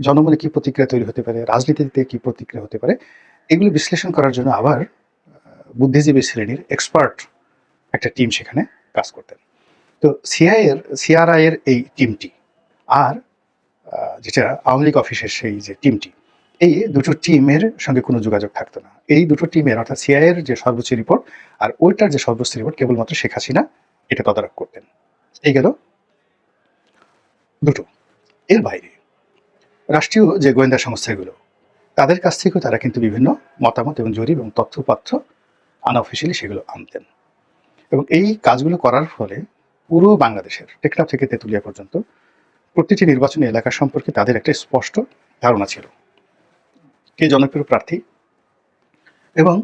জনমনে কি প্রতিক্রিয়া তৈরি হতে পারে? রাজনীতিতে কি প্রতিক্রিয়া হতে পারে? এগুলো বিশ্লেষণ করার জন্য আবার বুদ্ধিজীবী শ্রেণির এক্সপার্ট একটা টিম সেখানে কাজ করতেন। তো সিআই এর সিআরআই এর এই টিমটি আর যেটা আওয়ামী লীগ অফিসের সেই যে টিমটি এই দুটো টিমের সঙ্গে কোনো যোগাযোগ থাকতো না। এই দুটো টিমের অর্থাৎ সিআই এর যে সর্বোচ্চ রিপোর্ট আর ওইটার যে সর্বোচ্চ রিপোর্ট কেবলমাত্র শেখ হাসিনা এটা তদারক করতেন। এই গেল দুটো। এর বাইরে রাষ্ট্রীয় যে গোয়েন্দা সংস্থাগুলো, তাদের কাছ থেকেও তারা কিন্তু বিভিন্ন মতামত এবং জরিপ এবং তথ্যপাত্র আনঅফিসিয়ালি সেগুলো আনতেন। এবং এই কাজগুলো করার ফলে পুরো বাংলাদেশের, টেকনাফ থেকে তেঁতুলিয়া পর্যন্ত প্রতিটি নির্বাচনী এলাকা সম্পর্কে তাদের একটা স্পষ্ট ধারণা ছিল। কে জনপ্রিয় প্রার্থী এবং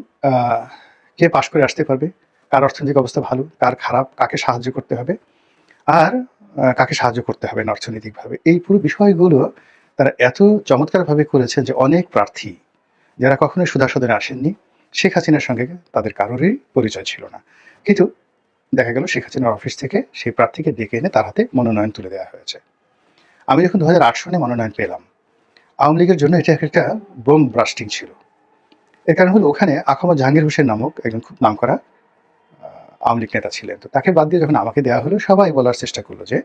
কে পাশ করে আসতে পারবে, কার অর্থনৈতিক অবস্থা ভালো, কার খারাপ, কাকে সাহায্য করতে হবে, আর কাকে সাহায্য করতে হবে না অর্থনৈতিকভাবে। এই পুরো বিষয়গুলো তারা এত চমৎকারভাবে করেছেন যে অনেক প্রার্থী যারা কখনোই সুধাসদনে আসেননি শেখ হাসিনার সঙ্গে তাদের কারোরই পরিচয় ছিল না। কিন্তু দেখা গেল শেখ হাসিনার অফিস থেকে সেই প্রার্থীকে ডেকে এনে তার হাতে মনোনয়ন তুলে দেওয়া হয়েছে। আমি যখন দু হাজার আট সনে মনোনয়ন পেলাম আওয়ামী লীগের জন্য এটা একটা বোম ব্রাস্টিং ছিল। এর কারণ হলো ওখানে আখমদ জাহাঙ্গীর হোসেন নামক একজন খুব নামকরা আহ, আওয়ামী লীগ নেতা ছিলেন। তো তাকে বাদ দিয়ে যখন আমাকে দেওয়া হলো সবাই বলার চেষ্টা করল যে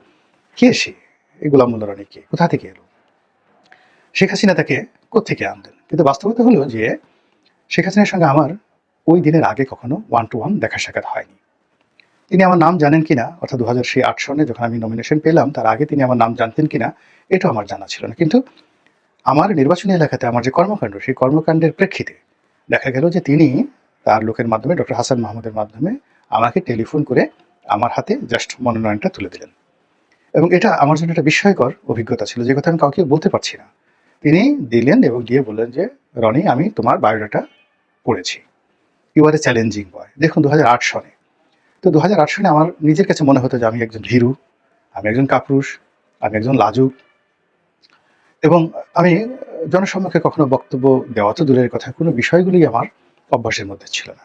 কে সে? এই গোলাম মোল্লা কে? কোথা থেকে এলো? শেখ হাসিনা তাকে কোথেকে আনলেন? কিন্তু বাস্তবতা হলো যে শেখ হাসিনার সঙ্গে আমার ওই দিনের আগে কখনো ওয়ান টু ওয়ান দেখা সাক্ষাৎ হয়নি। তিনি আমার নাম জানেন কিনা, অর্থাৎ দু হাজার সেই আট সনে যখন আমি নমিনেশন পেলাম, তার আগে তিনি আমার নাম জানতেন কিনা, এটাও আমার জানা ছিল না। কিন্তু আমার নির্বাচনী এলাকাতে আমার যে কর্মকাণ্ড, সেই কর্মকাণ্ডের প্রেক্ষিতে দেখা গেল যে তিনি তার লোকের মাধ্যমে, ডক্টর হাসান মাহমুদের মাধ্যমে আমাকে টেলিফোন করে আমার হাতে জাস্ট মনোনয়নটা তুলে দিলেন। এবং এটা আমার জন্য একটা বিস্ময়কর অভিজ্ঞতা ছিল, যে কথা আমি কাউকে বলতে পারছি না। তিনি দিলেন এবং দিয়ে বললেন যে, রনি, আমি তোমার বায়োডাটা পড়েছি। ইউ আর এ চ্যালেঞ্জিং বয় দেখুন দু হাজার আট সনে। তো দু হাজার আট সনে আমার নিজের কাছে মনে হতো যে, আমি একজন ভীরু, আমি একজন কাপুরুষ, আমি একজন লাজুক। এবং আমি জনসম্মুখে কখনো বক্তব্য দেওয়া তো দূরের কথা, কোনো বিষয়গুলি আমার অভ্যাসের মধ্যে ছিল না।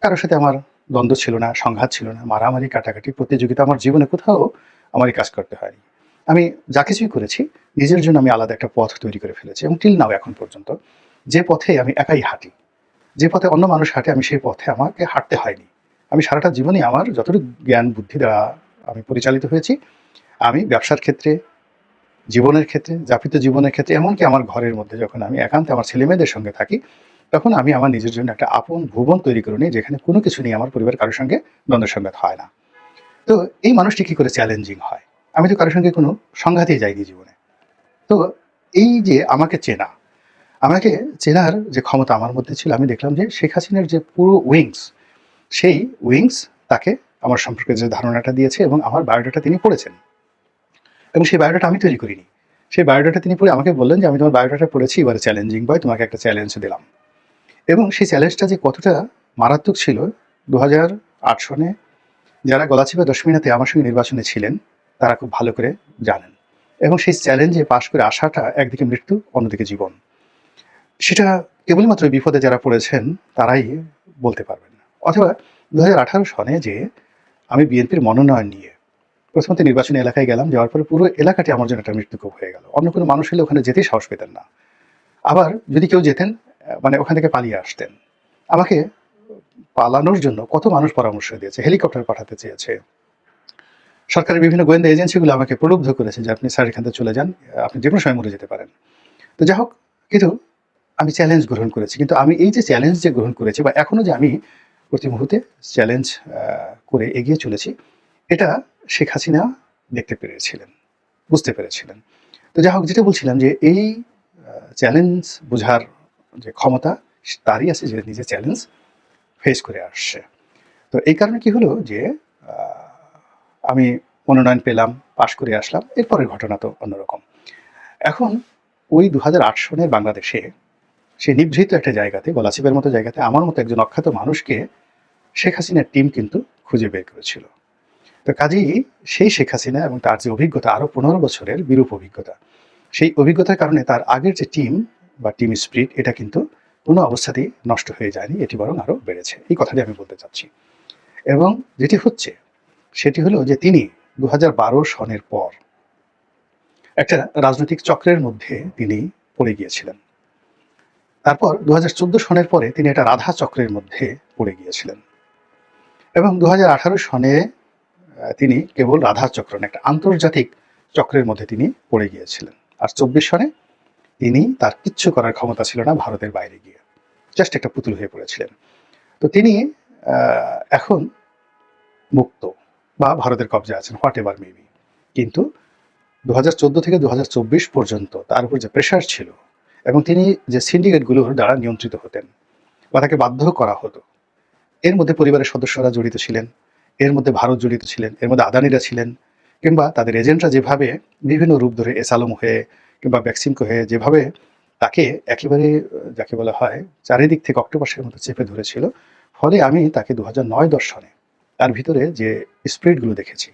কারোর সাথে আমার দ্বন্দ্ব ছিল না, সংঘাত ছিল না, মারামারি, কাটাকাটি, প্রতিযোগিতা, আমার জীবনে কোথাও আমার কাজ করতে হয়নি। আমি যা কিছুই করেছি, নিজের জন্য আমি আলাদা একটা পথ তৈরি করে ফেলেছি এবং টিল নাও এখন পর্যন্ত যে পথে আমি একাই হাঁটি, যে পথে অন্য মানুষ হাঁটে, আমি সেই পথে আমাকে হাঁটতে হয়নি। আমি সারাটা জীবনে আমার যতটুকু জ্ঞান, বুদ্ধি দ্বারা আমি পরিচালিত হয়েছি, আমি ব্যবসার ক্ষেত্রে, জীবনের ক্ষেত্রে, যাপিত জীবনের ক্ষেত্রে, এমনকি আমার ঘরের মধ্যে যখন আমি একান্তে আমার ছেলেমেয়েদের সঙ্গে থাকি, তখন আমি আমার নিজের জন্য একটা আপন ভুবন তৈরি করে নিই, যেখানে কোনো কিছু নিয়ে আমার পরিবার কারোর সঙ্গে দ্বন্দ্ব সংঘাত হয় না। তো এই মানুষটি কি করে চ্যালেঞ্জিং হয়? আমি তো কারোর সঙ্গে কোনো সংঘাতেই যাইনি জীবনে। তো এই যে আমাকে চেনা, আমাকে চেনার যে ক্ষমতা আমার মধ্যে ছিল, আমি দেখলাম যে শেখ হাসিনার যে পুরো উইংস, সেই উইংস তাকে আমার সম্পর্কে যে ধারণাটা দিয়েছে এবং আমার বায়োডাটা তিনি পড়েছেন। এবং সেই বায়োডাটা আমি তৈরি করিনি। সেই বায়োডাটা তিনি পড়ে আমাকে বললেন যে, আমি তোমার বায়োডাটা পড়েছি, এবারে চ্যালেঞ্জিং বয় তোমাকে একটা চ্যালেঞ্জ দিলাম। এবং সেই চ্যালেঞ্জটা যে কতটা মারাত্মক ছিল দু হাজার আট সনে যারা গলাচিপা দশমিনাতে আমার সঙ্গে নির্বাচনে ছিলেন তারা খুব ভালো করে জানেন। এবং সেই চ্যালেঞ্জে পাশ করে আসাটা একদিকে মৃত্যু, অন্যদিকে জীবন। সেটা কেবলমাত্র বিপদে যারা পড়েছেন, তারাই বলতে পারবেন অথবা দু হাজার আঠারো সনে যে আমি বিএনপির মনোনয়ন নিয়ে প্রথমত নির্বাচনী এলাকায় গেলাম, যাওয়ার পরে পুরো এলাকাটি আমার জন্য একটা মৃত্যুকূপ হয়ে গেল। অন্য কোনো মানুষ হলে ওখানে যেতেই সাহস পেতেন না। আবার যদি কেউ যেতেন মানে ওখান থেকে পালিয়ে আসতেন। আমাকে পালানোর জন্য কত মানুষ পরামর্শ দিয়েছে, হেলিকপ্টার পাঠাতে চেয়েছে। সরকারের বিভিন্ন গোয়েন্দা এজেন্সিগুলো আমাকে প্রলুব্ধ করেছে যে আপনি স্যার এখান থেকে চলে যান, আপনি যে কোনো সময় মরে যেতে পারেন। তো যাই হোক, কিন্তু আমি চ্যালেঞ্জ গ্রহণ করেছি। কিন্তু আমি এই যে চ্যালেঞ্জ যে গ্রহণ করেছি বা এখনও যে আমি প্রতি মুহূর্তে চ্যালেঞ্জ করে এগিয়ে চলেছি, এটা শেখ হাসিনা দেখতে পেরেছিলেন, বুঝতে পেরেছিলেন। তো যাই হোক, যেটা বলছিলাম যে এই চ্যালেঞ্জ বোঝার যে ক্ষমতা, তারই আছে যে নিজে চ্যালেঞ্জ ফেস করে আসছে। তো এই কারণে কি হলো যে আমি মনোনয়ন পেলাম, পাশ করে আসলাম, এরপরের ঘটনা তো অন্যরকম। এখন ওই দু হাজার আট সনের বাংলাদেশে সে নিভৃত একটা জায়গাতে, গলাচিপের মতো জায়গাতে, আমার মতো একজন অখ্যাত মানুষকে শেখ হাসিনার টিম কিন্তু খুঁজে বের করেছিল। তো কাজেই সেই শেখ হাসিনা এবং তার যে অভিজ্ঞতা, আরও পনেরো বছরের বিরূপ অভিজ্ঞতা, সেই অভিজ্ঞতার কারণে তার আগের যে টিম বা টিম স্পিরিট, এটা কিন্তু কোনো অবস্থাতেই নষ্ট হয়ে যায়নি, এটি বরং আরও বেড়েছে। এই কথাটি আমি বলতে চাচ্ছি। এবং যেটি হচ্ছে সেটি হলো যে তিনি দু হাজার বারো সনের পর একটা রাজনৈতিক চক্রের মধ্যে তিনি পড়ে গিয়েছিলেন। তারপর দু হাজার চোদ্দ সনের পরে তিনি একটা রাধা চক্রের মধ্যে পড়ে গিয়েছিলেন। এবং দু হাজার আঠারো সনে তিনি কেবল রাধা চক্র একটা আন্তর্জাতিক চক্রের মধ্যে তিনি পড়ে গিয়েছিলেন। আর চব্বিশ সনে তিনি তার কিচ্ছু করার ক্ষমতা ছিল না ভারতের বাইরে গিয়ে। জাস্ট একটা পুতুল হয়ে পড়েছিলেন। তো তিনি এখন মুক্ত। বা ভারতের কবজা আছেন হোয়াট এভার মেবি কিন্তু দু হাজার চোদ্দ থেকে দু হাজার চব্বিশ পর্যন্ত তার উপর যে প্রেশার ছিল এবং তিনি যে সিন্ডিকেটগুলোর দ্বারা নিয়ন্ত্রিত হতেন বা তাকে বাধ্য করা হতো, এর মধ্যে পরিবারের সদস্যরা জড়িত ছিলেন, এর মধ্যে ভারত জড়িত ছিলেন, এর মধ্যে আদানিরা ছিলেন, কিংবা তাদের এজেন্টরা যেভাবে বিভিন্ন রূপ ধরে এসালম হয়ে কিংবা ভ্যাকসিনকো হয়ে যেভাবে তাকে একেবারে, যাকে বলা হয়, চারিদিক থেকে অক্টোপাসের মতো চেপে ধরেছিল, ফলে আমি তাকে দু হাজার নয় দশ সনে তার ভিতরে যে স্পিরিটগুলো দেখেছি।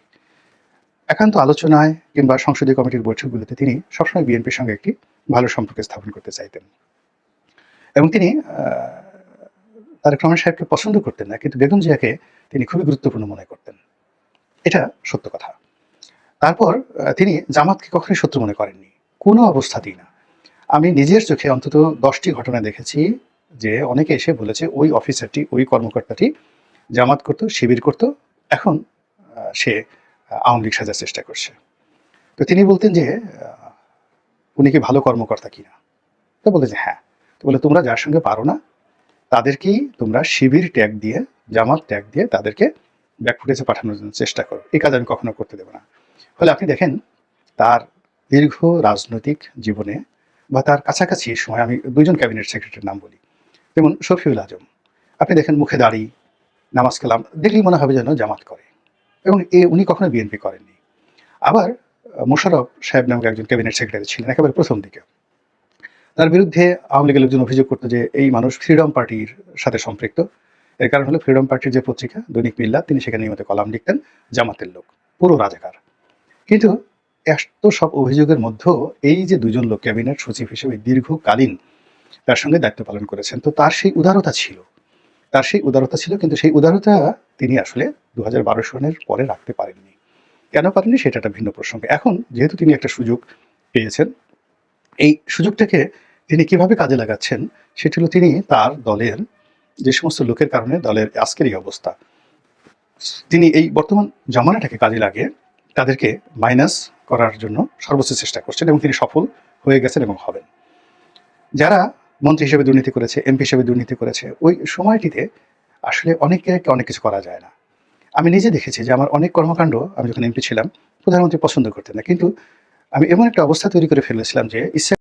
একান্ত আলোচনায় কিংবা সংসদীয় কমিটির বৈঠকগুলোতে তিনি সবসময় বিএনপির সঙ্গে একটি ভালো সম্পর্ক স্থাপন করতে চাইতেন। এবং তিনি তারেক রহমান সাহেবকে পছন্দ করতেন না, কিন্তু বেগম জিয়াকে তিনি খুবই গুরুত্বপূর্ণ মনে করতেন। এটা সত্য কথা। তারপর তিনি জামাতকে কখনোই শত্রু মনে করেননি। কোনো অবস্থাতেই না। আমি নিজের চোখে অন্তত দশটি ঘটনা দেখেছি যে অনেকে এসে বলেছে, ওই অফিসারটি ওই কর্মকর্তাটি জামাত করতো, শিবির করতো, এখন সে আওয়ামী লীগ সাজার চেষ্টা করছে। তো তিনি বলতেন যে উনি কি ভালো কর্মকর্তা কিনা? তো বলে যে হ্যাঁ। তো বলে, তোমরা যার সঙ্গে পারো না, তাদেরকেই তোমরা শিবির ট্যাগ দিয়ে, জামাত ট্যাগ দিয়ে তাদেরকে ব্যাক ফুটেজে পাঠানোর জন্য চেষ্টা করো। এই কাজ আমি কখনো করতে দেবো না। ফলে আপনি দেখেন, তার দীর্ঘ রাজনৈতিক জীবনে বা তার কাছাকাছি সময়, আমি দুইজন ক্যাবিনেট সেক্রেটারির নাম বলি। যেমন শফিউল আজম। আপনি দেখেন, মুখে দাড়ি নামাজ কালাম দেখলেই মনে হবে যেন জামাত করে। এবং এ উনি কখনো বিএনপি করেননি। আবার আহ, মোশাররফ সাহেব নামক একজন ক্যাবিনেট সেক্রেটারি ছিলেন একেবারে প্রথম দিকে। তার বিরুদ্ধে আওয়ামী লীগের লোকজন অভিযোগ করতো যে এই মানুষ ফ্রিডম পার্টির সাথে সম্পৃক্ত। এর কারণ হলো ফ্রিডম পার্টির যে পত্রিকা দৈনিক মিল্লা তিনি সেখানে নিয়মিত কলাম লিখতেন জামাতের লোক পুরো রাজাকার। কিন্তু এত সব অভিযোগের মধ্যেও এই যে দুজন লোক ক্যাবিনেট সচিব হিসেবে দীর্ঘকালীন তার সঙ্গে দায়িত্ব পালন করেছেন তো তার সেই উদারতা ছিল। তার সেই উদারতা ছিল, কিন্তু সেই উদারতা তিনি আসলে দু হাজার বারো সনের পরে রাখতে পারেননি। কেন পারেননি সেটা একটা ভিন্ন প্রসঙ্গ। এখন যেহেতু তিনি একটা সুযোগ পেয়েছেন, এই সুযোগটাকে তিনি কীভাবে কাজে লাগাচ্ছেন সেটি হলো তিনি তার দলের যে সমস্ত লোকের কারণে দলের আজকের এই অবস্থা, তিনি এই বর্তমান জামানাটাকে কাজে লাগিয়ে তাদেরকে মাইনাস করার জন্য সর্বোচ্চ চেষ্টা করছেন এবং তিনি সফল হয়ে গেছেন এবং হবেন। যারা মন্ত্রী হিসেবে দুর্নীতি করেছে, এমপি হিসেবে দুর্নীতি করেছে, ওই সময়টিতে আসলে অনেকে অনেক কিছু করা যায় না। আমি নিজে দেখেছি যে আমার অনেক কর্মকাণ্ড, আমি যখন এমপি ছিলাম, প্রধানমন্ত্রী পছন্দ করতেন না। কিন্তু আমি এমন একটা অবস্থা তৈরি করে ফেলেছিলাম যে ইচ্ছা